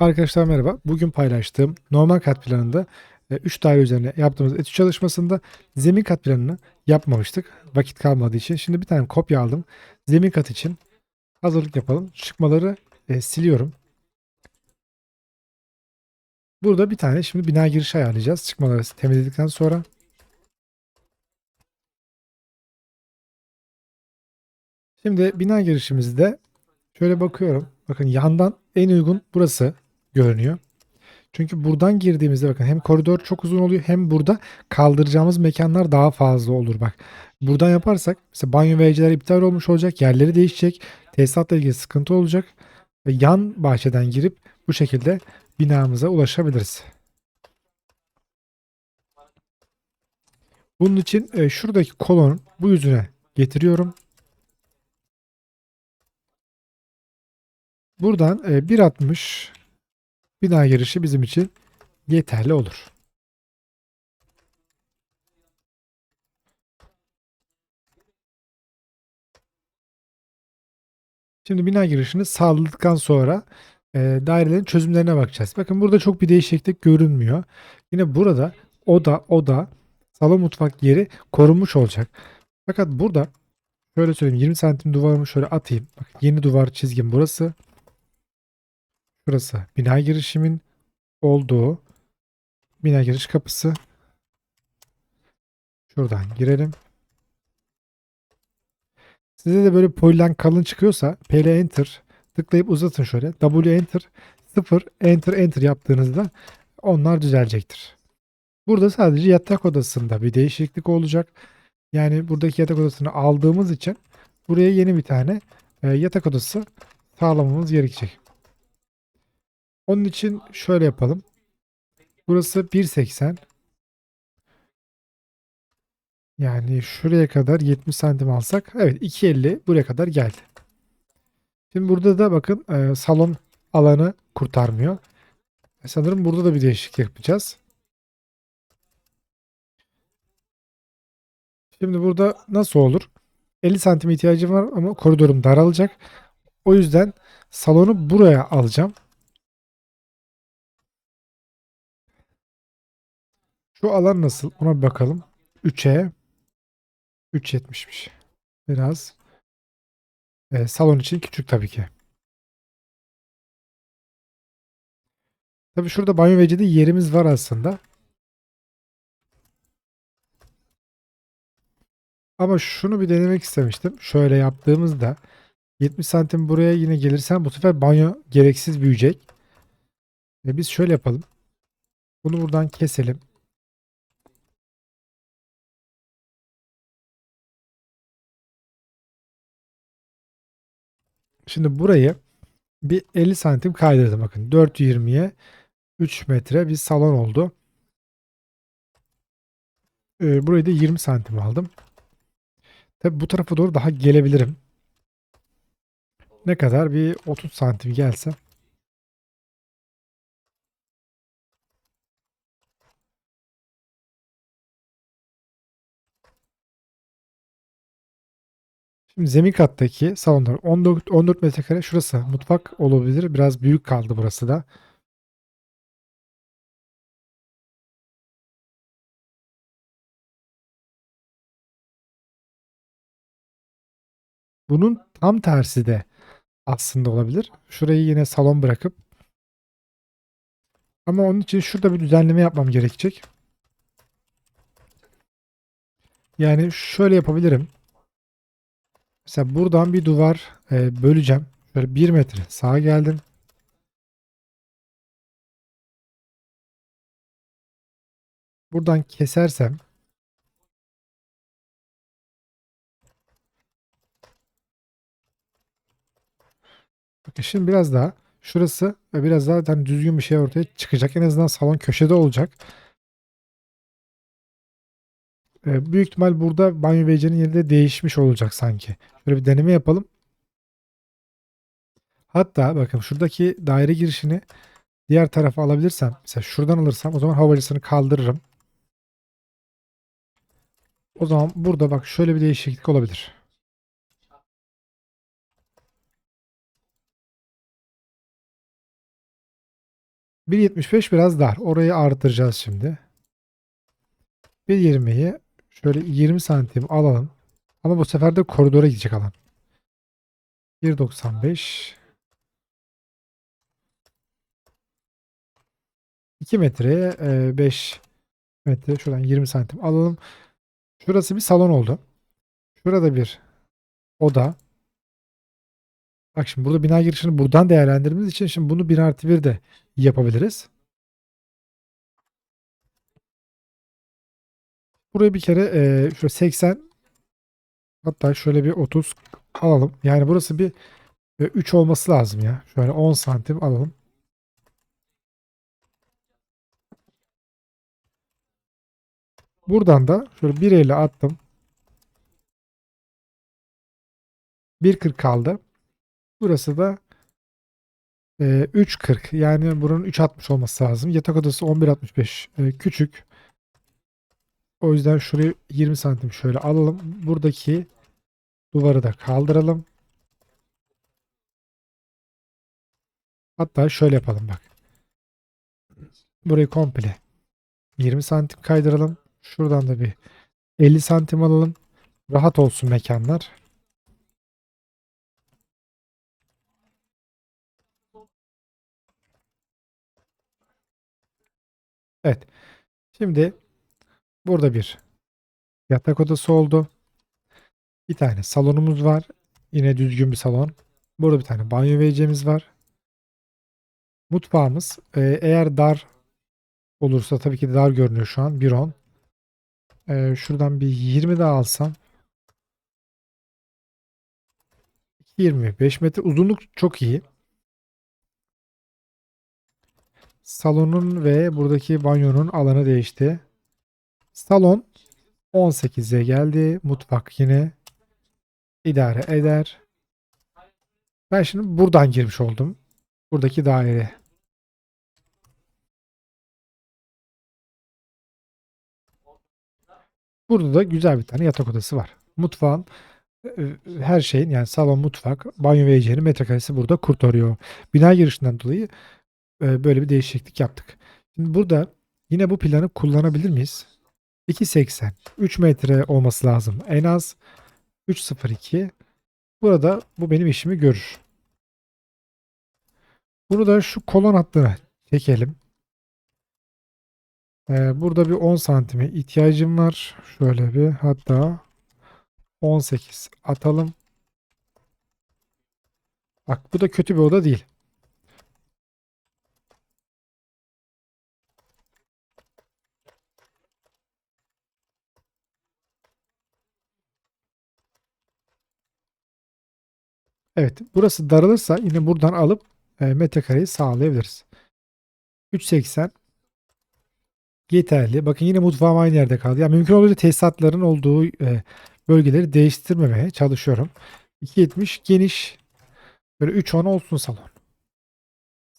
Arkadaşlar merhaba. Bugün paylaştığım normal kat planında 3 daire üzerine yaptığımız etüt çalışmasında zemin kat planını yapmamıştık. Vakit kalmadığı için. Şimdi bir tane kopya aldım. Zemin kat için hazırlık yapalım. Çıkmaları e, siliyorum. Burada bir tane şimdi bina girişi ayarlayacağız. Çıkmaları temizledikten sonra. Şimdi bina girişimizde şöyle bakıyorum. Bakın yandan en uygun burası görünüyor. Çünkü buradan girdiğimizde bakın hem koridor çok uzun oluyor hem burada kaldıracağımız mekanlar daha fazla olur bak. Buradan yaparsak mesela banyo ve eceler iptal olmuş olacak. Yerleri değişecek. Tesisatla ilgili sıkıntı olacak. Ve yan bahçeden girip bu şekilde binamıza ulaşabiliriz. Bunun için e, şuradaki kolonun bu yüzüne getiriyorum. Buradan e, 1.60 bina girişi bizim için yeterli olur. Şimdi bina girişini sağladıktan sonra e, dairelerin çözümlerine bakacağız. Bakın burada çok bir değişiklik görünmüyor. Yine burada oda, oda, salon mutfak yeri korunmuş olacak. Fakat burada şöyle söyleyeyim 20 santim duvarımı şöyle atayım. Bak yeni duvar çizgim burası. Şurası bina girişimin olduğu bina giriş kapısı. Şuradan girelim. Size de böyle polilen kalın çıkıyorsa PL Enter tıklayıp uzatın şöyle. W Enter 0 Enter Enter yaptığınızda onlar düzelecektir. Burada sadece yatak odasında bir değişiklik olacak. Yani buradaki yatak odasını aldığımız için buraya yeni bir tane e, yatak odası sağlamamız gerekecek. Onun için şöyle yapalım. Burası 1.80. Yani şuraya kadar 70 santim alsak. Evet 2.50 buraya kadar geldi. Şimdi burada da bakın e, salon alanı kurtarmıyor. E, sanırım burada da bir değişiklik yapacağız. Şimdi burada nasıl olur? 50 santim ihtiyacım var ama koridorum daralacak. O yüzden salonu buraya alacağım. Şu alan nasıl? Ona bir bakalım. 3'e 3.70'miş. Biraz e, salon için küçük tabii ki. Tabii şurada banyo vecide yerimiz var aslında. Ama şunu bir denemek istemiştim. Şöyle yaptığımızda 70 santim buraya yine gelirsen bu sefer banyo gereksiz büyüyecek. Ve biz şöyle yapalım. Bunu buradan keselim. Şimdi burayı bir 50 santim kaydırdım. Bakın 420'ye 3 metre bir salon oldu. Ee, burayı da 20 santim aldım. Tabi bu tarafa doğru daha gelebilirim. Ne kadar? Bir 30 santim gelse. Şimdi zemin kattaki salonlar 14, 14 metrekare şurası mutfak olabilir. Biraz büyük kaldı burası da. Bunun tam tersi de aslında olabilir. Şurayı yine salon bırakıp ama onun için şurada bir düzenleme yapmam gerekecek. Yani şöyle yapabilirim. Mesela buradan bir duvar e, böleceğim. Şöyle 1 metre sağa geldim. Buradan kesersem Bakın şimdi biraz daha şurası ve biraz daha hani düzgün bir şey ortaya çıkacak. En azından salon köşede olacak. Ee, büyük ihtimal burada banyo becinin yeri de değişmiş olacak sanki. Şöyle bir deneme yapalım. Hatta bakın şuradaki daire girişini diğer tarafa alabilirsem mesela şuradan alırsam o zaman havacısını kaldırırım. O zaman burada bak şöyle bir değişiklik olabilir. 1.75 biraz dar. Orayı artıracağız şimdi. 1.20'yi şöyle 20 santim alalım. Ama bu sefer de koridora gidecek alan. 1.95 2 metreye e, 5 metre şuradan 20 santim alalım. Şurası bir salon oldu. Şurada bir oda. Bak şimdi burada bina girişini buradan değerlendirdiğimiz için şimdi bunu 1 artı 1 de yapabiliriz. Buraya bir kere e, şöyle 80 hatta şöyle bir 30 alalım. Yani burası bir e, 3 olması lazım ya. Şöyle 10 santim alalım. Buradan da şöyle 1.50 attım. 1.40 kaldı. Burası da e, 3.40 yani buranın 3.60 olması lazım. Yatak odası 11.65 e, küçük. O yüzden şurayı 20 santim şöyle alalım. Buradaki duvarı da kaldıralım. Hatta şöyle yapalım bak. Burayı komple 20 santim kaydıralım. Şuradan da bir 50 santim alalım. Rahat olsun mekanlar. Evet. Şimdi burada bir yatak odası oldu. Bir tane salonumuz var. Yine düzgün bir salon. Burada bir tane banyo vereceğimiz var. Mutfağımız e, eğer dar olursa tabii ki dar görünüyor şu an. 1.10. E, şuradan bir 20 daha alsam. 20. 5 metre uzunluk çok iyi. Salonun ve buradaki banyonun alanı değişti. Salon 18'e geldi. Mutfak yine idare eder. Ben şimdi buradan girmiş oldum. Buradaki daire. Burada da güzel bir tane yatak odası var. Mutfağın e, her şeyin yani salon, mutfak, banyo ve yiyeceğinin metrekaresi burada kurtarıyor. Bina girişinden dolayı e, böyle bir değişiklik yaptık. Şimdi burada yine bu planı kullanabilir miyiz? 2.80 3 metre olması lazım. En az 3.02 Burada bu benim işimi görür. Burada şu kolon hattını çekelim. Ee, burada bir 10 santime ihtiyacım var. Şöyle bir hatta 18 atalım. Bak bu da kötü bir oda değil. Evet burası daralırsa yine buradan alıp e, metrekareyi sağlayabiliriz. 3.80 yeterli. Bakın yine mutfağım aynı yerde kaldı. Yani mümkün olduğunca tesisatların olduğu e, bölgeleri değiştirmemeye çalışıyorum. 2.70 geniş. Böyle 3.10 olsun salon.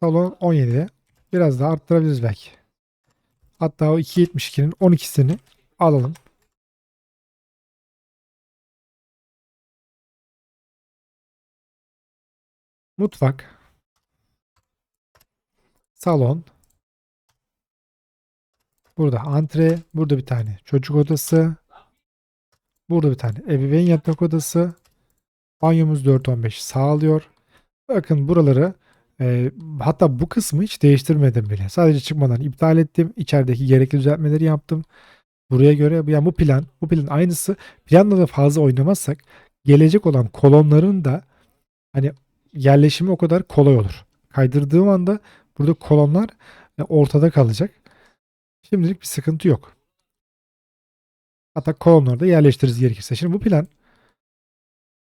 Salon 17. Biraz daha arttırabiliriz belki. Hatta o 2.72'nin 12'sini alalım. Mutfak. Salon. Burada antre. Burada bir tane çocuk odası. Burada bir tane ebeveyn yatak odası. Banyomuz 4.15 sağlıyor. Bakın buraları e, hatta bu kısmı hiç değiştirmedim bile. Sadece çıkmadan iptal ettim. İçerideki gerekli düzeltmeleri yaptım. Buraya göre yani bu plan, bu plan aynısı. Planla da fazla oynamazsak gelecek olan kolonların da hani yerleşimi o kadar kolay olur. Kaydırdığım anda burada kolonlar e, ortada kalacak. Şimdilik bir sıkıntı yok. Hatta kolonları da yerleştiririz gerekirse. Şimdi bu plan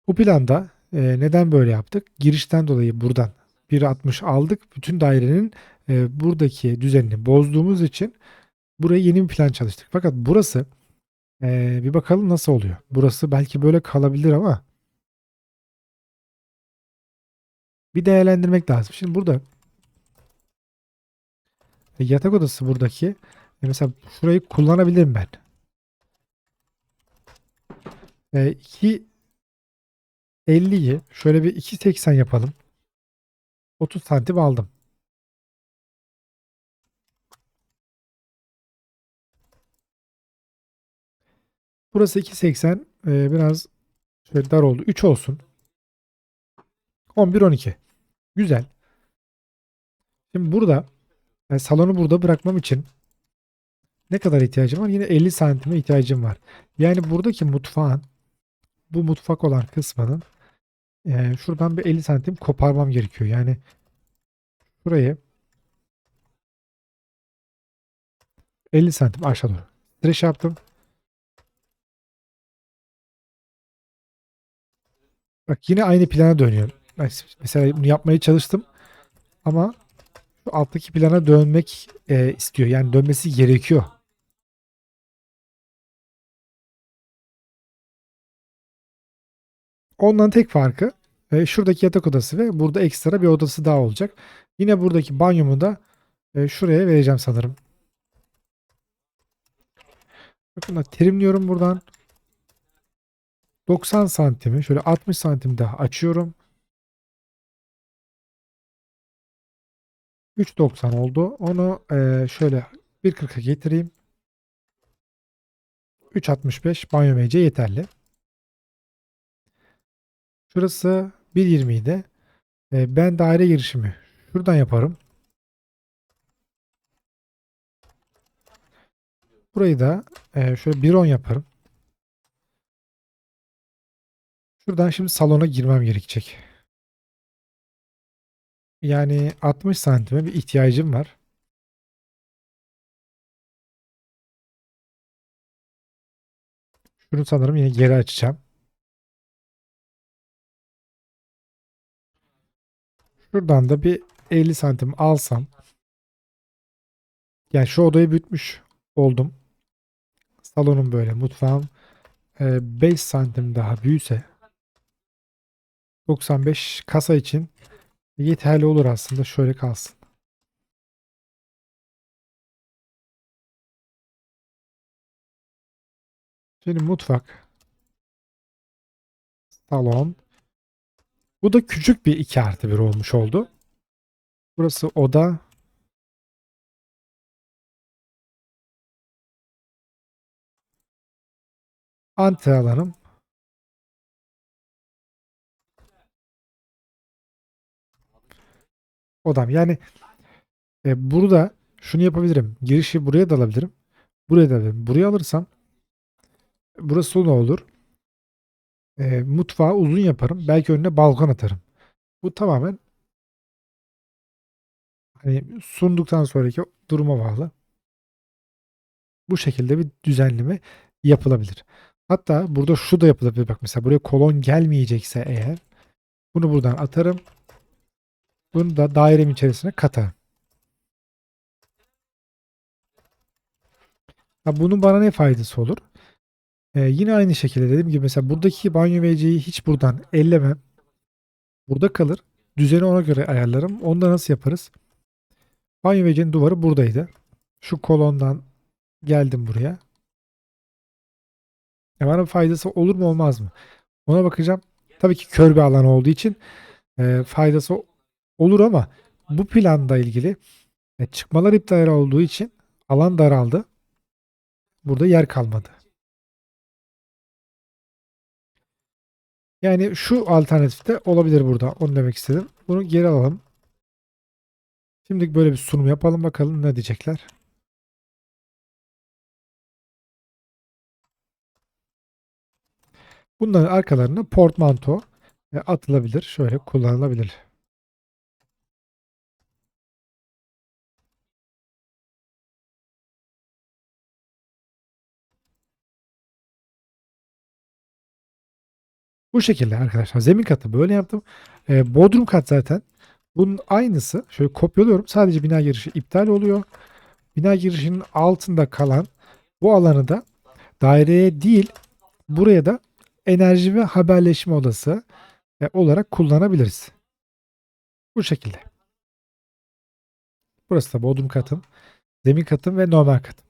bu planda e, neden böyle yaptık? Girişten dolayı buradan 1.60 aldık. Bütün dairenin e, buradaki düzenini bozduğumuz için buraya yeni bir plan çalıştık. Fakat burası e, bir bakalım nasıl oluyor. Burası belki böyle kalabilir ama bir değerlendirmek lazım. Şimdi burada e, yatak odası buradaki e, mesela şurayı kullanabilirim ben. E, 2 50'yi şöyle bir 2.80 yapalım. 30 santim aldım. Burası 2.80 e, biraz şöyle dar oldu. 3 olsun. 11 12. Güzel. Şimdi burada yani salonu burada bırakmam için ne kadar ihtiyacım var? Yine 50 santime ihtiyacım var. Yani buradaki mutfağın bu mutfak olan kısmının e, şuradan bir 50 santim koparmam gerekiyor. Yani şurayı 50 santim aşağı doğru. Streç yaptım. Bak yine aynı plana dönüyorum. Bak mesela bunu yapmaya çalıştım ama şu alttaki plana dönmek e, istiyor. Yani dönmesi gerekiyor. Ondan tek farkı e, şuradaki yatak odası ve burada ekstra bir odası daha olacak. Yine buradaki banyomu da e, şuraya vereceğim sanırım. Bakın da terimliyorum buradan. 90 santimi şöyle 60 santim daha açıyorum. 3.90 oldu. Onu e, şöyle 1.40'a getireyim. 3.65 banyo MC yeterli. Şurası 1.20 idi. E, ben daire girişimi şuradan yaparım. Burayı da e, şöyle 1.10 yaparım. Şuradan şimdi salona girmem gerekecek. Yani 60 santime bir ihtiyacım var. Şunu sanırım yine geri açacağım. Şuradan da bir 50 santim alsam. Yani şu odayı büyütmüş oldum. Salonum böyle. Mutfağım 5 santim daha büyüse 95 kasa için yeterli olur aslında. Şöyle kalsın. Şimdi mutfak. Salon. Bu da küçük bir 2 artı 1 olmuş oldu. Burası oda. Antre alanım. Odam. Yani e, burada şunu yapabilirim. Girişi buraya da alabilirim. Buraya da alabilirim. Buraya alırsam burası ne olur? E, mutfağı uzun yaparım. Belki önüne balkon atarım. Bu tamamen hani sunduktan sonraki duruma bağlı. Bu şekilde bir düzenleme yapılabilir. Hatta burada şu da yapılabilir. Bak mesela buraya kolon gelmeyecekse eğer bunu buradan atarım. Bunu da dairem içerisine katarım. Ha, bunun bana ne faydası olur? Ee, yine aynı şekilde dediğim gibi mesela buradaki banyo WC'yi hiç buradan ellemem. Burada kalır. Düzeni ona göre ayarlarım. Onda nasıl yaparız? Banyo WC'nin duvarı buradaydı. Şu kolondan geldim buraya. E bana faydası olur mu olmaz mı? Ona bakacağım. Tabii ki kör bir alan olduğu için e, faydası olur ama bu planla ilgili e, çıkmalar iptal olduğu için alan daraldı. Burada yer kalmadı. Yani şu alternatif de olabilir burada. Onu demek istedim. Bunu geri alalım. Şimdi böyle bir sunum yapalım bakalım ne diyecekler. Bunların arkalarına portmanto e, atılabilir. Şöyle kullanılabilir. Bu şekilde arkadaşlar. Zemin katı böyle yaptım. E, bodrum kat zaten. Bunun aynısı. Şöyle kopyalıyorum. Sadece bina girişi iptal oluyor. Bina girişinin altında kalan bu alanı da daireye değil buraya da enerji ve haberleşme odası e, olarak kullanabiliriz. Bu şekilde. Burası da bodrum katım, zemin katım ve normal katım.